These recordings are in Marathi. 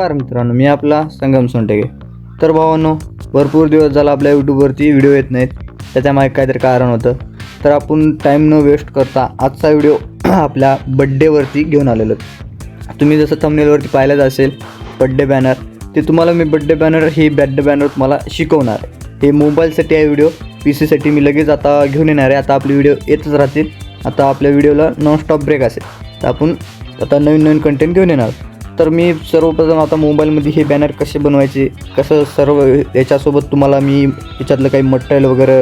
नमस्कार मित्रांनो मी आपला संगम सोनटेके. तर भावांनो भरपूर दिवस झाला आपल्या यूट्यूबवरती व्हिडिओ येत नाहीत. त्याच्यामागे काहीतरी कारण होतं. तर आपण टाईम न वेस्ट करता आजचा व्हिडिओ आपल्या बड्डेवरती घेऊन आलेलो तुम्ही जसं थंबनेलवरती पाहिलंच असेल बड्डे बॅनर ते तुम्हाला मी बड्डे बॅनर ही बॅड्डे बॅनर तुम्हाला शिकवणार हे मोबाईलसाठी आहे व्हिडिओ पी सीसाठी मी लगेच आता घेऊन येणार आहे. आता आपले व्हिडिओ येतच राहतील. आता आपल्या व्हिडिओला नॉनस्टॉप ब्रेक असेल. तर आपण आता नवीन नवीन कंटेंट घेऊन येणार तर मी सर्वप्रथम आता मोबाईलमध्ये हे बॅनर कसे बनवायचे कसं सर्व याच्यासोबत तुम्हाला मी याच्यातलं काही मटेरियल वगैरे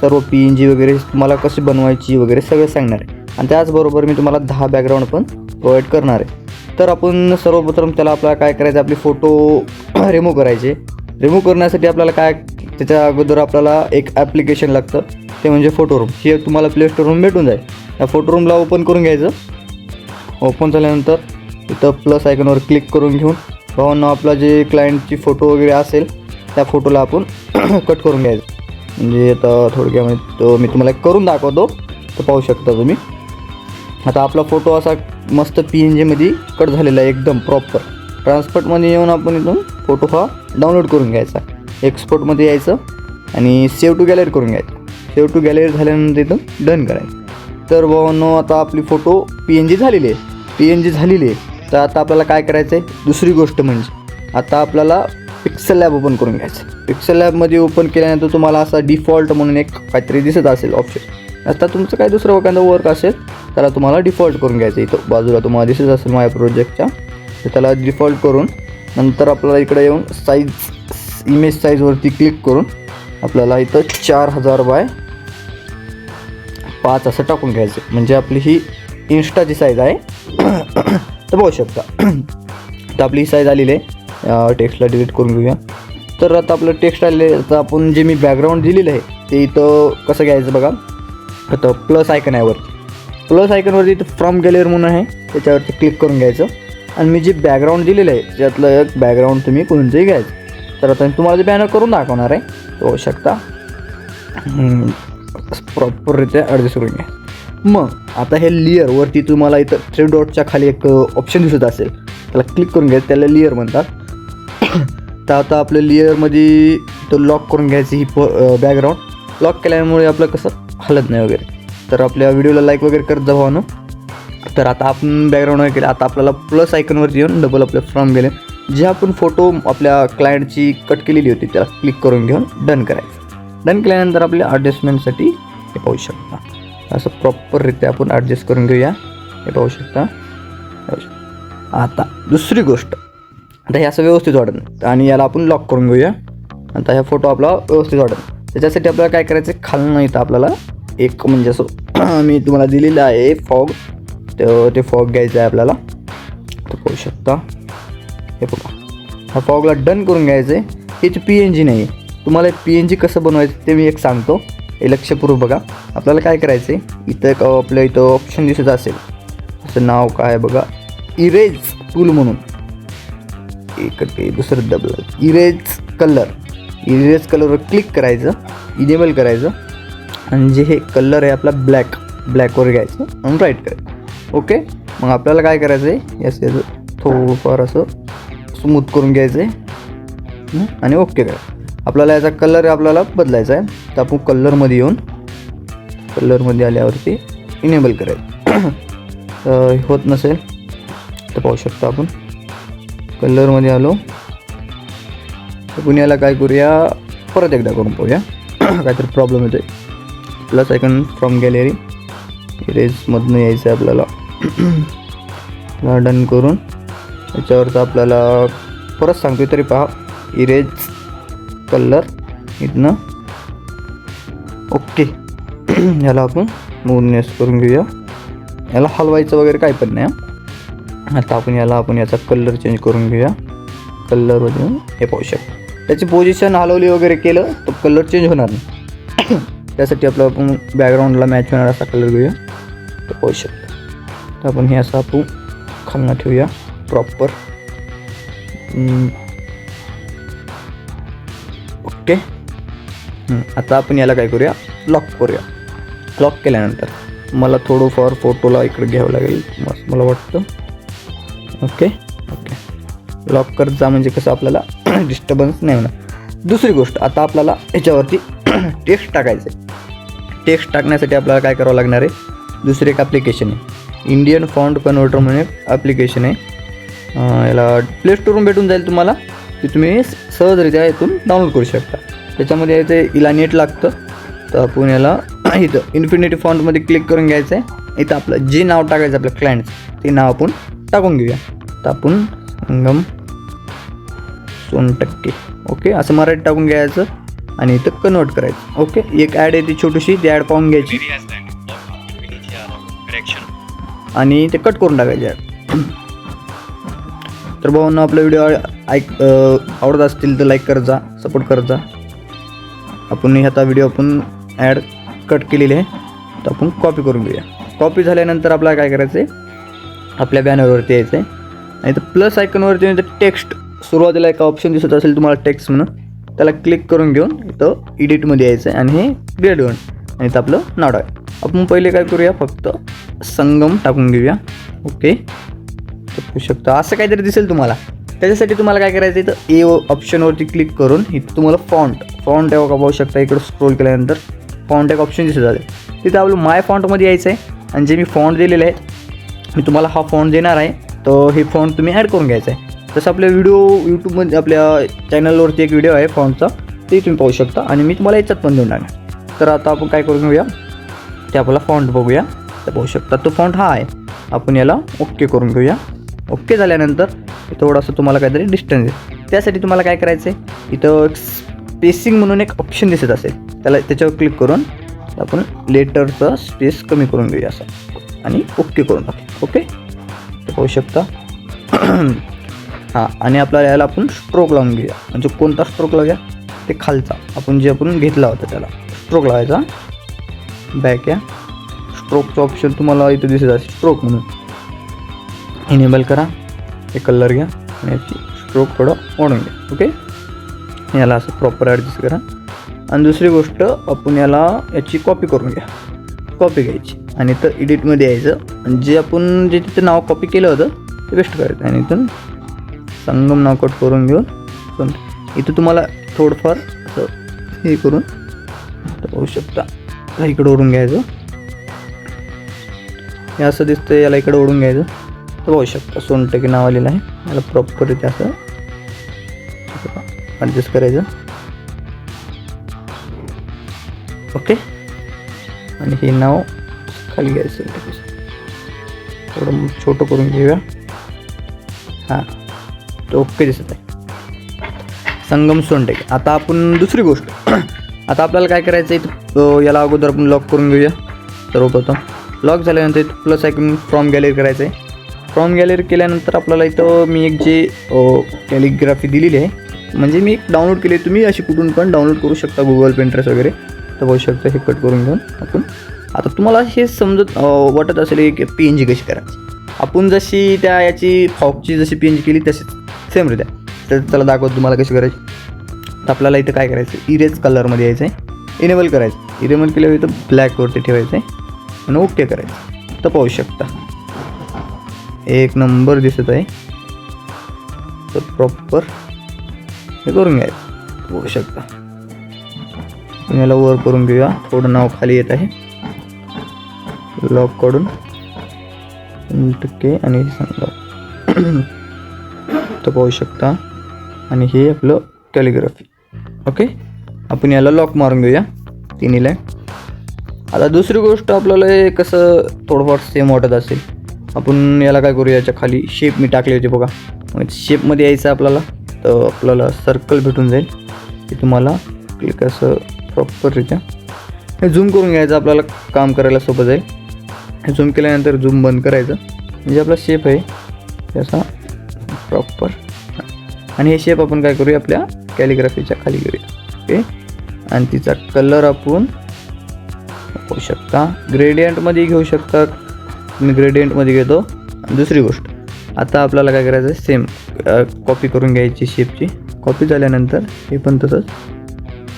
सर्व पी एन जी वगैरे तुम्हाला कशी बनवायची वगैरे सगळं सांगणार आहे. आणि त्याचबरोबर मी तुम्हाला दहा बॅकग्राऊंड पण प्रोव्हाइड करणार आहे. तर आपण सर्वप्रथम त्याला आपल्याला काय करायचं आपले फोटो रिमूव्ह करायचे. रिमूव्ह करण्यासाठी आपल्याला काय त्याच्या अगोदर आपल्याला एक ॲप्लिकेशन लागतं ते म्हणजे फोटो रूम हे तुम्हाला प्ले स्टोरवरून भेटून जाईल. त्या फोटो रूमला ओपन करून घ्यायचं. ओपन झाल्यानंतर इथं प्लस आयकॉनवर क्लिक करून घेऊन भावांना आपला जे क्लायंटची फोटो वगैरे असेल त्या फोटोला आपण कट करून घ्यायचं. म्हणजे आता थोडक्यामध्ये तो मी तुम्हाला एक करून दाखवतो तर पाहू शकता तुम्ही. आता आपला फोटो असा मस्त पी एन जीमध्ये कट झालेला आहे एकदम प्रॉपर ट्रान्सपोर्टमध्ये येऊन आपण इथून फोटो हा डाउनलोड करून घ्यायचा. एक्सपोर्टमध्ये यायचं आणि सेव्ह टू गॅलरी करून घ्यायचं. सेव्ह टू गॅलरी झाल्यानंतर इथून डन करायचं. तर भावांनो आता आपली फोटो पी एन जी झालेली आहे. पी एन जी झालेली आहे. तर आता आपल्याला काय करायचं आहे दुसरी गोष्ट म्हणजे आता आपल्याला पिक्सल लॅब ओपन करून घ्यायचं पिक्सल लॅबमध्ये ओपन केल्यानंतर तुम्हाला असा डिफॉल्ट म्हणून एक काहीतरी दिसत असेल ऑप्शन आता तुमचं काही दुसरं एखादं वर्क असेल त्याला तुम्हाला डिफॉल्ट करून घ्यायचं इथं बाजूला तुम्हाला दिसत असेल माझ्या प्रोजेक्टच्या तर त्याला डिफॉल्ट करून नंतर आपल्याला इकडे येऊन साईज इमेज साईजवरती क्लिक करून आपल्याला इथं चार हजार बाय पाच असं टाकून घ्यायचं म्हणजे आपली ही इन्स्टाची साईज आहे. तर पाहू शकता. तर आपली साईज आलेली आहे. टेक्स्टला डिलीट करून घेऊया. तर आता आपलं टेक्स्ट आलेलं आहे. आता आपण जे मी बॅकग्राऊंड दिलेलं आहे ते इथं कसं घ्यायचं बघा. आता प्लस आयकन आहे वरती प्लस आयकनवरती इथं फ्रॉम गॅलरी म्हणून आहे. त्याच्यावरती क्लिक करून घ्यायचं. आणि मी जे बॅकग्राऊंड दिलेलं आहे त्यातलं एक बॅकग्राऊंड तुम्ही कोणतंही घ्यायचं. तर आता मी तुम्हाला जे बॅनर करून दाखवणार आहे तो शकता. प्रॉपररित्या ॲडजस्ट करून घ्या. मग आता हे लिअरवरती तुम्हाला इथं थ्री डॉटच्या खाली एक ऑप्शन दिसत असेल. त्याला क्लिक करून घ्यायचं त्याला लिअर म्हणतात. तर आता आपल्या लिअरमध्ये तो लॉक करून घ्यायची ही प बॅकग्राऊंड लॉक केल्यामुळे आपलं कसं हलत नाही वगैरे. तर आपल्या व्हिडिओला लाईक वगैरे करत जा भावानं. तर आता आपण बॅकग्राऊंड वगैरे आता आपल्याला प्लस आयकनवरती येऊन डबल आपल्या फ्रॉम गेले. जे आपण फोटो आपल्या क्लायंटची कट केलेली होती त्याला क्लिक करून घेऊन डन करायचं. डन केल्यानंतर आपल्या ॲडजस्टमेंटसाठी हे पाहू शकता. असं प्रॉपररित्या आपण ॲडजस्ट करून घेऊया. हे पाहू शकता. आता दुसरी गोष्ट. आता हे असं व्यवस्थित वाढेल आणि याला आपण लॉक करून घेऊया. आता ह्या फोटो आपला व्यवस्थित वाढेल त्याच्यासाठी आपल्याला काय करायचं? आहे खालनं इथं आपल्याला एक म्हणजे असं मी तुम्हाला दिलेलं आहे फॉग तर ते फॉग घ्यायचं आहे आपल्याला. तर पाहू शकता. हे बघा. हा फॉगला डन करून घ्यायचं आहे याची पी एन जी नाही आहे तुम्हाला पी एन जी कसं बनवायचं ते मी एक सांगतो. हे लक्षपूर्वक बघा. आपल्याला काय करायचं आहे इथं आपलं आपल्या इथं ऑप्शन दिसत असेल. त्याचं नाव काय बघा? इरेज टूल म्हणून. एक ते दुसरं डबल इरेज कलर इरेज कलरवर क्लिक करायचं. इनेबल करायचं. आणि जे हे कलर आहे आपला ब्लॅक ब्लॅकवर घ्यायचं आणि राईट करायचं. ओके मग आपल्याला काय करायचं आहे याचं याचं थोडंफार असं स्मूथ करून घ्यायचं आहे आणि ओके करायचं आपल्याला याचा कलर आपल्याला बदलायचा आहे. तर आपण कलरमध्ये येऊन कलरमध्ये आल्यावरती इनेबल करायचं होत नसेल तर पाहू शकता आपण. कलरमध्ये आलो. आपण याला काय करूया? परत एकदा करून पाहूया. काहीतरी प्रॉब्लेम येतो आहे प्लस आयकन फ्रॉम गॅलरी रेजमधनं यायचं आहे आपल्याला. डन करून. त्याच्यावरचं आपल्याला परत सांगतो तरी पहा. इरेज कलर इथनं. ओके. याला आपण मोरनेस करून घेऊया. याला हलवायचं वगैरे काय पण नाही आता आपण याला आपण याचा कलर चेंज करून घेऊया. कलरमध्ये हे पाहू शकतो. त्याची पोझिशन हलवली वगैरे केलं तर कलर चेंज होणार नाही. त्यासाठी आपलं आपण बॅकग्राऊंडला मॅच होणार असा कलर घेऊया. तर पाहू शकतो. तर आपण हे असं आपण खालना ठेवूया. Proper okay? आता आपण याला काय करूया? लॉक करूया. लॉक केल्यानंतर मला थोडंफार फोटोला इकडे घ्यावं लागेल मस्त मला वाटतं. ओके? ओके. लॉक करत जा म्हणजे कसं आपल्याला डिस्टर्बन्स नाही होणार. दुसरी गोष्ट आता आपल्याला याच्यावरती टेक्स्ट टाकायचं आहे टेक्स्ट टाकण्यासाठी आपल्याला काय करावं लागणार आहे? दुसरं एक ॲप्लिकेशन आहे. इंडियन फॉन्ट कन्व्हर्टर म्हणून एक ॲप्लिकेशन आहे. याला प्ले स्टोरून भेटून जाईल तुम्हाला. ते तुम्ही सहजरित्या इथून डाउनलोड करू शकता. त्याच्यामध्ये याचं इला नेट लागतं. तर आपण याला इथं इन्फिनिटी फॉन्टमध्ये क्लिक करून घ्यायचं आहे. इथं आपलं जे नाव टाकायचं आपलं क्लायंटचं ते नाव आपण टाकून घेऊया. तर आपण संगम सोन टक्के ओके असं मराठी टाकून घ्यायचं आणि इथं कन्वर्ट करायचं. ओके एक ॲड आहे ती छोटीशी ती ॲड पाहून घ्यायची. आणि ते कट करून टाकायचे. ad. तर भाऊंना आपला व्हिडिओ ऐक आवडत असतील तर लाईक करत जा सपोर्ट करत जा. आपण ह्याचा आता व्हिडिओ आपण ॲड कट केलेली आहे. तर आपण कॉपी करून घेऊया. कॉपी झाल्यानंतर आपल्याला काय करायचं आहे आपल्या बॅनरवरती यायचं आहे आणि तर प्लस आयकनवरती तर टेक्स्ट सुरुवातीला एक ऑप्शन दिसत असेल तुम्हाला टेक्स्ट म्हणून त्याला क्लिक करून घेऊन इथं एडिटमध्ये यायचं आहे आणि हे ग्रेड वन आणि इथं आपलं नाव आहे. आपण पहिले काय करूया? फक्त संगम टाकून घेऊया. ओके टाकू शकता. असं काहीतरी दिसेल तुम्हाला. त्याच्यासाठी तुम्हाला काय करायचं इथं? ए ऑप्शनवरती क्लिक करून इथं तुम्हाला फॉन्ट फॉन्ट एक का पाहू शकता इकडं स्क्रोल केल्यानंतर फॉन्ट एक ऑप्शन दिसत जाते तिथं आपलं माय फॉन्टमध्ये यायचं आहे आणि जे मी फॉन्ट दिलेले आहे मी तुम्हाला हा फॉन्ट देणार आहे. तर हे फॉन्ट तुम्ही ॲड करून घ्यायचं आहे तसं आपल्या व्हिडिओ यूट्यूबमध्ये आपल्या चॅनलवरती एक व्हिडिओ आहे फॉन्टचा ते तुम्ही पाहू शकता. आणि मी तुम्हाला याच्यात पण देऊन टाकणार तर आता आपण काय करून घेऊया? ते आपला फॉन्ट बघूया. तर पाहू शकता. तो फॉन्ट हा आहे. आपण याला ओके करून घेऊया. ओके झाल्यानंतर थोडंसं तुम्हाला काहीतरी डिस्टन्स येईल. त्यासाठी तुम्हाला काय करायचं आहे इथं एक स्पेसिंग म्हणून एक ऑप्शन दिसत असेल. त्याला त्याच्यावर क्लिक करून आपण लेटरचा स्पेस कमी करून घेऊया असं. आणि ओके करून टाकू. ओके पाहू शकता. हां आणि आपल्याला याला आपण स्ट्रोक लावून घेऊया. म्हणजे कोणता स्ट्रोक लावूया? ते खालचा. आपण जे आपण घेतला होता त्याला. स्ट्रोक लावायचा. बॅक या. स्ट्रोकचं ऑप्शन तुम्हाला इथं दिसत असेल. स्ट्रोक म्हणून. इनेबल करा. हे कलर घ्या आणि याची स्ट्रोक थोडं ओढून घ्या. ओके याला असं प्रॉपर ॲडजस्ट करा. आणि दुसरी गोष्ट आपण याला याची कॉपी करून घ्या. कॉपी घ्यायची. आणि इथं एडिटमध्ये यायचं. आणि जे आपण जे तिथं नाव कॉपी केलं होतं ते बेस्ट करायचं. आणि इथून संगम नाव कट करून घेऊन पण इथं तुम्हाला थोडंफार असं हे करून पाहू शकता. इकडं ओढून घ्यायचं. हे असं दिसतं याला इकडं ओढून घ्यायचं. तर पाहू शकता सोनटकी नाव आलेलं आहे. मला प्रॉपर इथे असं ॲडजस्ट करायचं. ओके आणि हे नाव खाली घ्यायचं थोडं छोटं करून घेऊया. हां. तो ओके दिसत आहे. संगम सोनटेक. आता आपण दुसरी गोष्ट. आता आपल्याला काय करायचं आहे? याला अगोदर आपण लॉक करून घेऊया. सर्वप्रथम. लॉक झाल्यानंतर प्लस ऐकून फ्रॉम गॅलरी करायचं आहे. फ्रॉम गॅलरी केल्यानंतर आपल्याला इथं मी एक जे कॅलिग्राफी दिलेली आहे. म्हणजे मी एक डाउनलोड केली तुम्ही अशी कुठून पण डाउनलोड करू शकता गुगल पेंट्रेस वगैरे. तर बघू शकता हे कट करून घेऊन आपण. आता तुम्हाला हे समजत वाटत असेल की पी एन जी कशी करायची? आपण जशी त्या याची फॉकची जशी पी एन जी केली तशीच सेम रित्या. तर त्याला दाखवतो तुम्हाला कशी करायची. तर आपल्याला इथं काय करायचं? इरेज कलरमध्ये यायचं आहे. इनेबल करायचं. इनेबल केल्यावर इथं ब्लॅकवरती ठेवायचं आहे. आणि ओके करायचं. तर पाहू शकता. एक नंबर दिसत आहे. तर प्रॉपर हे करून घ्यायचं बघू शकता. याला वर करून घेऊया. थोडं नाव खाली येत आहे. लॉक काढून. टक्के आणि सांगा. तर पाहू शकता. आणि हे आपलं कॅलिग्राफी ओके आपण याला लॉक मारून घेऊया. तिन्हीला. आता दुसरी गोष्ट आपल्याला कसं थोडंफार सेम वाटत असेल. आपण याला काय करू याच्या खाली शेप मी टाकली होती बघा. मग शेपमध्ये यायचं आपल्याला तर आपल्याला सर्कल भेटून जाईल. ते तुम्हाला क्लिक असं प्रॉपररित्या हे झूम करून घ्यायचं आपल्याला काम करायला सोपं जाईल. हे झूम केल्यानंतर झूम बंद करायचं. म्हणजे आपला शेप आहे त्याचा प्रॉपर आणि हे शेप आपण काय करूया आपल्या कॅलिग्राफीच्या खाली करूया. ओके आणि तिचा कलर आपण पाहू शकता. ग्रेडियंटमध्ये घेऊ शकता मी ग्रेडियंटमध्ये घेतो. दुसरी गोष्ट आता आपल्याला काय करायचं आहे सेम कॉपी करून घ्यायची शेपची कॉपी झाल्यानंतर हे पण तसंच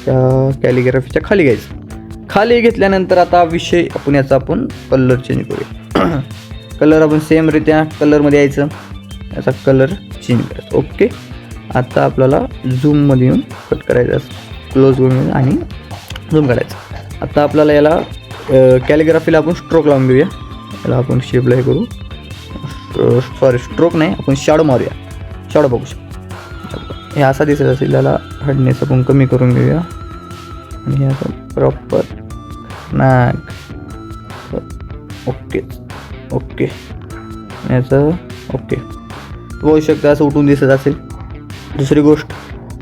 त्या कॅलिग्राफीच्या खाली घ्यायचं. खाली घेतल्यानंतर आता विषय आपण याचा आपण कलर चेंज करूया. कलर आपण सेमरित्या कलरमध्ये यायचं. याचा कलर चेंज करायचा. ओके आता आपल्याला झूममध्ये येऊन कट करायचं क्लोज करून आणि झूम करायचं. आता आपल्याला याला कॅलिग्राफीला आपण स्ट्रोक लावून घेऊया. याला आपण शेपला हे करू. सॉरी स्ट्रोक नाही आपण शाडो मारूया. शाडो बघू शकतो. हे असा दिसत असेल त्याला हडनेस आपण कमी करून घेऊया. आणि हे असं प्रॉपर नाक ओके ओके. याचं ओके. बघू शकतं असं उठून दिसत असेल. दुसरी गोष्ट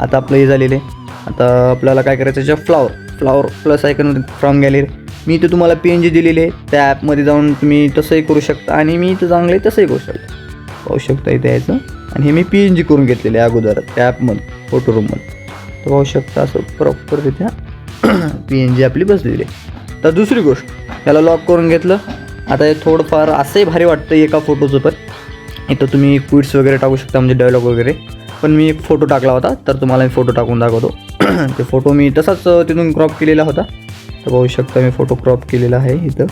आता आपलं हे झालेलं आहे. आता आपल्याला काय करायचं याच्या flower flower plus icon from gallery मी इथं तुम्हाला पी एन जी दिलेली आहे त्या ॲपमध्ये जाऊन तुम्ही तसंही करू शकता आणि मी इथं चांगलं आहे तसंही करू शकता. पाहू शकता इथे यायचं. आणि हे मी पी एन जी करून घेतलेले आहे अगोदर त्या ॲपमध्ये फोटो रूममध्ये तर पाहू शकता असं प्रॉपररित्या पी एन जी आपली बसलेली आहे. तर दुसरी गोष्ट याला लॉक करून घेतलं. आता हे थोडंफार असंही भारी वाटतं एका फोटोचं पण. इथं तुम्ही क्विट्स वगैरे टाकू शकता म्हणजे डायलॉग वगैरे. पण मी एक फोटो टाकला होता तर तुम्हाला मी फोटो टाकून दाखवतो. ते फोटो मी तसाच तिथून क्रॉप केलेला होता. तर पाहू शकता मी फोटो क्रॉप केलेला आहे इथं.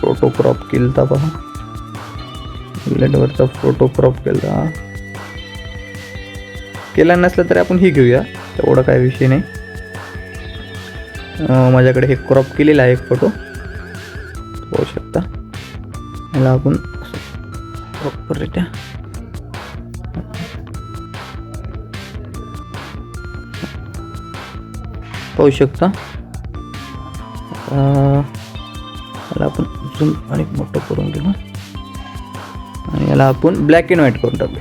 फोटो क्रॉप केलता पहा. बुलेटवरचा फोटो क्रॉप केला केला नसला तरी आपण ही घेऊया. तेवढा काय विषय नाही. माझ्याकडे हे क्रॉप केलेला आहे एक फोटो पाहू शकता. मला आपण प्रॉपररित्या पाहू शकता. याला आपण झूम आणि मोठं करून घेऊ आणि याला आपण ब्लॅक अँड व्हाईट करून टाकू.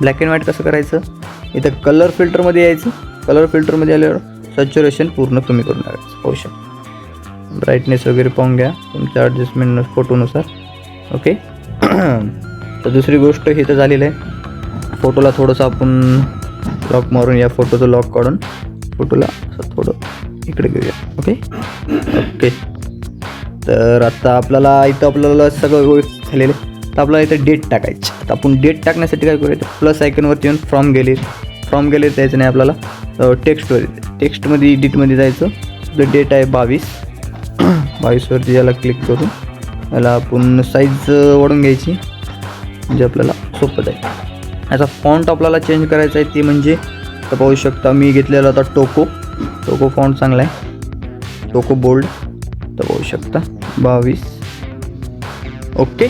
ब्लॅक अँड व्हाईट कसं करायचं? इथं कलर फिल्टरमध्ये यायचं. कलर फिल्टरमध्ये आल्यावर सॅच्युरेशन पूर्ण कमी करून टाकायचं पाहू शकता. ब्राईटनेस वगैरे पाहून घ्या. तुमच्या ॲडजस्टमेंट फोटोनुसार ओके तर दुसरी गोष्ट ही तर झालेली आहे. फोटोला थोडंसं आपण लॉक मारून या फोटोचं लॉक काढून फोटोला असं थोडं इकडे घेऊया. ओके ओके तर आता आपल्याला इथं आपल्याला सगळं व्यवस्थित झालेलं तर आपल्याला इथं डेट टाकायची. आता आपण डेट टाकण्यासाठी काय करूया? प्लस आयकनवरती येऊन फ्रॉम गेले फ्रॉम गेले जायचं नाही आपल्याला. टेक्स्टवर टेक्स्टमध्ये एडिटमध्ये जायचं. आपलं डेट आहे बावीस. बावीसवरती याला क्लिक करून याला आपण साईज वाढून घ्यायची. म्हणजे आपल्याला सोपं जाईल. याचा फॉन्ट आपल्याला चेंज करायचा आहे ते म्हणजे तर पाहू शकता मी घेतलेला होता टोको. टोको फॉन्ट चांगला आहे. टोको बोल्ड. तर बघू शकता. बावीस. ओके.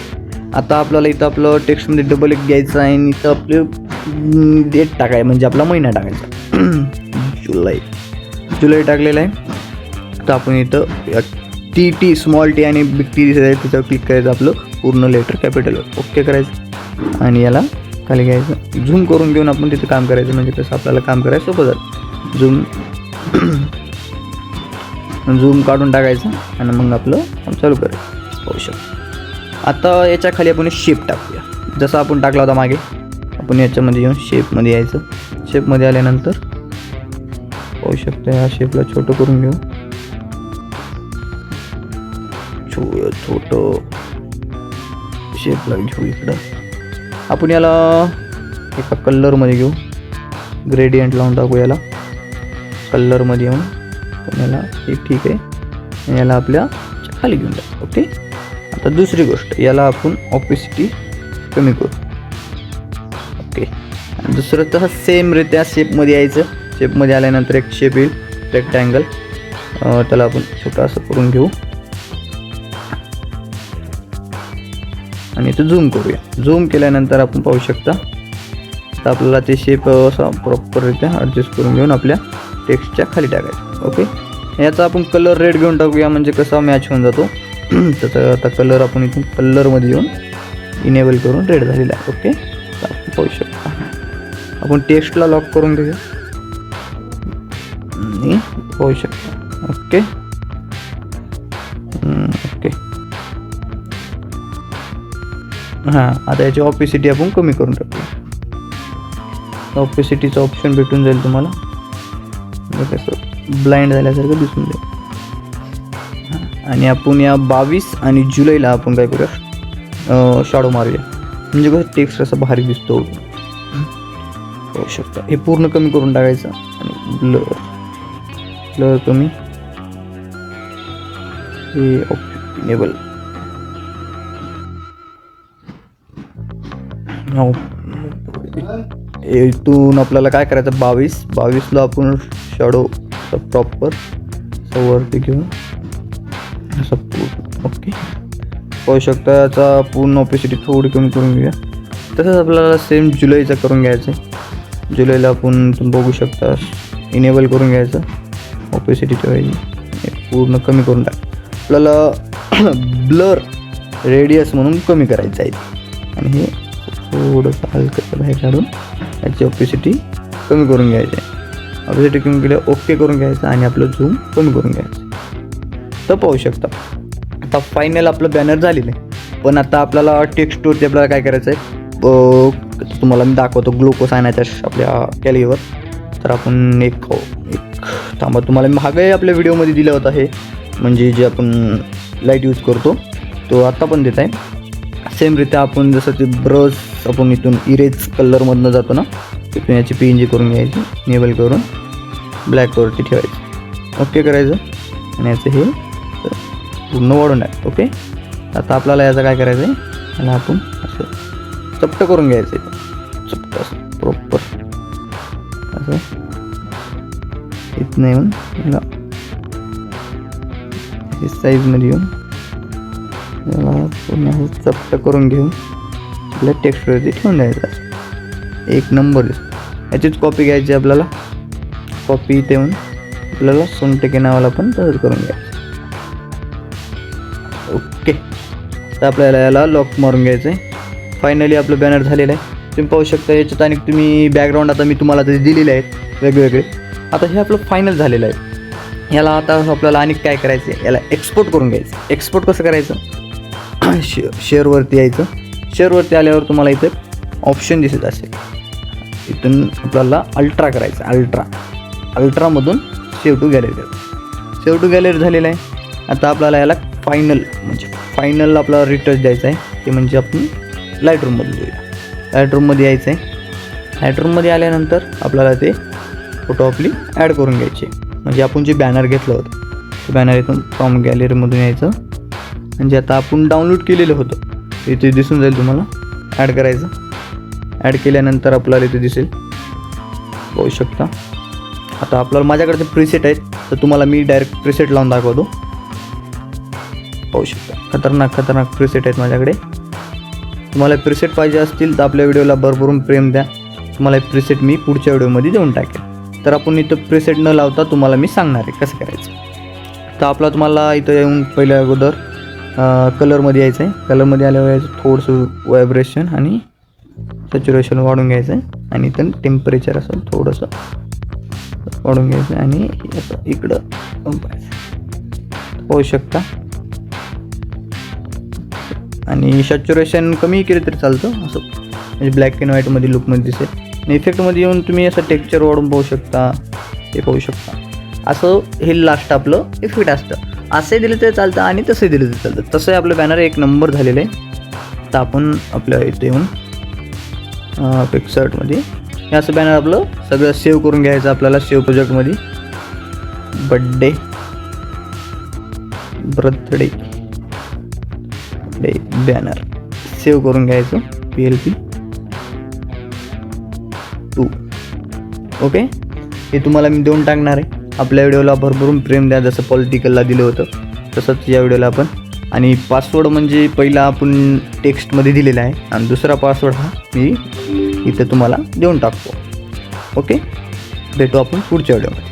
आता आपल्याला इथं आपलं टेक्स्टमध्ये डबल एक घ्यायचं आहे आणि इथं आपलं डेट टाकाय म्हणजे आपला महिना टाकायचा जुलै. जुलै टाकलेला आहे. तर आपण इथं टी टी स्मॉल टी आणि बिग टी दिसत आहे. तिथं क्लिक करायचं आपलं पूर्ण लेटर कॅपिटलवर ओके करायचं. आणि याला खाली घ्यायचं. झूम करून घेऊन आपण तिथं काम करायचं. म्हणजे कसं आपल्याला काम करायचं सोपं जातं. झूम झूम काढून टाकायचं आणि मग आपलं चालू करू. पाहू शकतो. आता याच्या खाली आपण शेप टाकूया. जसं आपण टाकला होता मागे आपण याच्यामध्ये येऊन शेपमध्ये यायचं. शेपमध्ये आल्यानंतर पाहू शकतो ह्या शेपला छोटं करून घेऊ. छो छोटं. शेपला घेऊ इकडं. आपण याला एका कलरमध्ये घेऊ. ग्रेडियंट लावून टाकू याला. कलरमध्ये येऊन पण याला हे ठीक आहे. याला आपल्या खाली घेऊन टाकू ओके? आता दुसरी गोष्ट याला आपण ऑपिसिटी कमी करू. ओके? दुसरं तसं सेम रित्या शेपमध्ये यायचं. शेपमध्ये आल्यानंतर एक शेप येईल रेक्टँगल त्याला आपण छोटा असं करून घेऊ. आणि इथं झूम करूया. झूम केल्यानंतर आपण पाहू शकता. तर आपल्याला ते शेप असा प्रॉपररित्या ॲडजस्ट करून घेऊन आपल्या टेक्स्टच्या खाली टाकायचं. ओके याचा आपण कलर रेड घेऊन टाकूया म्हणजे कसा मॅच होऊन जातो. त्याचा आता कलर आपण इथून कलरमध्ये येऊन इनेबल करून रेड झालेला आहे. ओके आपण पाहू शकता. आपण टेक्स्टला लॉक करून घेऊया. आणि पाहू शकता. ओके ओके हां आता याची ऑपिसिटी आपण कमी करून टाकूया. ऑपिसिटीचं ऑप्शन भेटून जाईल तुम्हाला. ब्लाइंड झाल्यासारखं दिसून जाईल आणि आपण या बावीस आणि जुलैला आपण काय करूया? शाडो मारूया. म्हणजे कसं टेक्स्ट असा भारी दिसतो. होऊ शकता. हे पूर्ण कमी करून टाकायचं. आणि ब्लर ब्लर कमी. हे ऑप्टिनेबल इथून आपल्याला काय करायचं? बावीस. बावीसला आपण शॅडो प्रॉपर वरती घेऊन असं पूर्ण. ओके पाहू शकता. याचा पूर्ण ऑपेसिटी थोडी कमी करून घेऊया. तसंच आपल्याला सेम जुलैचं करून घ्यायचं आहे. जुलैला आपण तुम्ही बघू शकता इनेबल करून घ्यायचं. ऑपेसिटी ठेवायची हे पूर्ण कमी करून टाक. आपल्याला ब्लर रेडियस म्हणून कमी करायचं आहे. आणि हे थोडंसं हलकं बाहेर काढून याची ऑपेसिटी कमी करून घ्यायची आहे. ऑपेसिटी क्लिक केलं ओके करून घ्यायचं आणि आपलं झूम बंद करून घ्यायचं. तर पाहू शकता. आता फायनल आपलं बॅनर झालेलं आहे. पण आता आपल्याला टेक्स्टवरती आपल्याला काय करायचं आहे तुम्हाला मी दाखवतो ग्लुकोज आणायचा आपल्या कॅलीवर. तर आपण एक एक थांबा. तुम्हाला महागाई आपल्या व्हिडिओमध्ये दिलं होतं हे. म्हणजे जे आपण लाइट यूज करतो तो आत्ता पण देत आहे. सेमरित्या आपण जसं ते ब्रश आपण इथून इरेज कलरमधनं जातो ना तिथून याची पी एन जी करून घ्यायची नेबल करून ब्लॅकवरती ठेवायची. ओके करायचं? आणि याचं हे पूर्ण वाढून टाक ओके? आता आपल्याला याचं काय करायचं आहे याला आपण असं चपट करून घ्यायचं आहे चपट असं प्रॉपर असं. इथं येऊन याला हे साईजमध्ये येऊन याला पूर्ण असं चपट करून घेऊन आपल्या टेक्स्टवरती ठेवून द्यायचं. असं. एक नंबर याचीच कॉपी घ्यायची आपल्याला. कॉपी इथे येऊन आपल्याला सोनटेके नावाला पण तसंच करून घ्यायचं. ओके तर आपल्याला याला लॉक मारून घ्यायचं आहे. फायनली आपलं बॅनर झालेलं आहे. तुम्ही पाहू शकता याच्यात आणि तुम्ही बॅकग्राऊंड आता मी तुम्हाला तरी दिलेले आहेत वेगवेगळे. आता हे आपलं फायनल झालेलं आहे. याला आता आपल्याला आणि काय करायचं आहे? याला एक्सपोर्ट करून घ्यायचं एक्सपोर्ट कसं करायचं? शे शेअरवरती यायचं. शेअरवरती आल्यावर तुम्हाला इथे ऑप्शन दिसत असेल. इथून आपल्याला अल्ट्रा करायचं अल्ट्रा. अल्ट्रामधून सेव टू गॅलरी करायचं सेव टू गॅलरी झालेलं आहे. आता आपल्याला याला फायनल म्हणजे फायनल आपल्याला रिटच द्यायचं आहे. ते म्हणजे आपण लाइट रूममध्ये जाऊया लाइट रूममध्ये यायचं आहे. लाइट रूममध्ये आल्यानंतर आपल्याला ते फोटो आपली ॲड करून घ्यायचे म्हणजे आपण जे बॅनर घेतलं होतं ते बॅनर इथून फ्रॉम गॅलरीमधून यायचं. म्हणजे आता आपण डाउनलोड केलेलं होतं. ते इथे दिसून जाईल तुम्हाला. ॲड करायचं. ॲड केल्यानंतर आपल्याला इथे दिसेल. पाहू शकता. आता आपल्याला माझ्याकडे ते प्रिसेट आहेत तर तुम्हाला मी डायरेक्ट प्रिसेट लावून दाखवतो. पाहू शकता. खतरनाक खतरनाक प्रिसेट आहेत माझ्याकडे. तुम्हाला प्रिसेट पाहिजे असतील तर आपल्या व्हिडिओला भरभरून प्रेम द्या. तुम्हाला प्रिसेट मी पुढच्या व्हिडिओमध्ये देऊन टाकेल तर आपण इथं प्रिसेट न लावता तुम्हाला मी सांगणार आहे कसं करायचं. तर आपला तुम्हाला इथं येऊन पहिल्या अगोदर कलरमध्ये यायचं आहे कलरमध्ये आल्यावर यायचं थोडंसं व्हायब्रेशन आणि सॅच्युरेशन वाढून घ्यायचं आहे आणि इथं टेम्परेचर असं थोडंसं वाढून घ्यायचं आहे आणि असं इकडं होऊ शकता. आणि सॅच्युरेशन कमी केलं तरी चालतं असं. म्हणजे ब्लॅक अँड व्हाईटमध्ये लुकमध्ये दिसेल. आणि इफेक्टमध्ये येऊन तुम्ही असं टेक्चर वाढून पाहू शकता ते पाहू शकता. असं हे लास्ट आपलं इफेक्ट असतं. असे दिलं तरी चालतं आणि तसंही दिलं तरी चालतं. तसं आपलं बॅनर एक नंबर झालेलं आहे. तर आपण आपल्या इथे येऊन पिक्सर्टमध्ये हे असं बॅनर आपलं सगळं सेव्ह करून घ्यायचं आपल्याला सेव्ह प्रोजेक्टमध्ये birthday birthday day banner save करून घ्यायचं P L P two okay हे तुम्हाला मी देऊन टाकणार आहे. आपल्या व्हिडिओला भरभरून प्रेम द्या जसं पॉलिटिकलला दिलं होतं तसंच या व्हिडिओला आपण आणि पासवर्ड म्हणजे पहिला आपण टेक्स्टमध्ये दिलेला आहे. आणि दुसरा पासवर्ड हा मी इथं तुम्हाला देऊन टाकतो. ओके भेटू आपण पुढच्या व्हिडिओमध्ये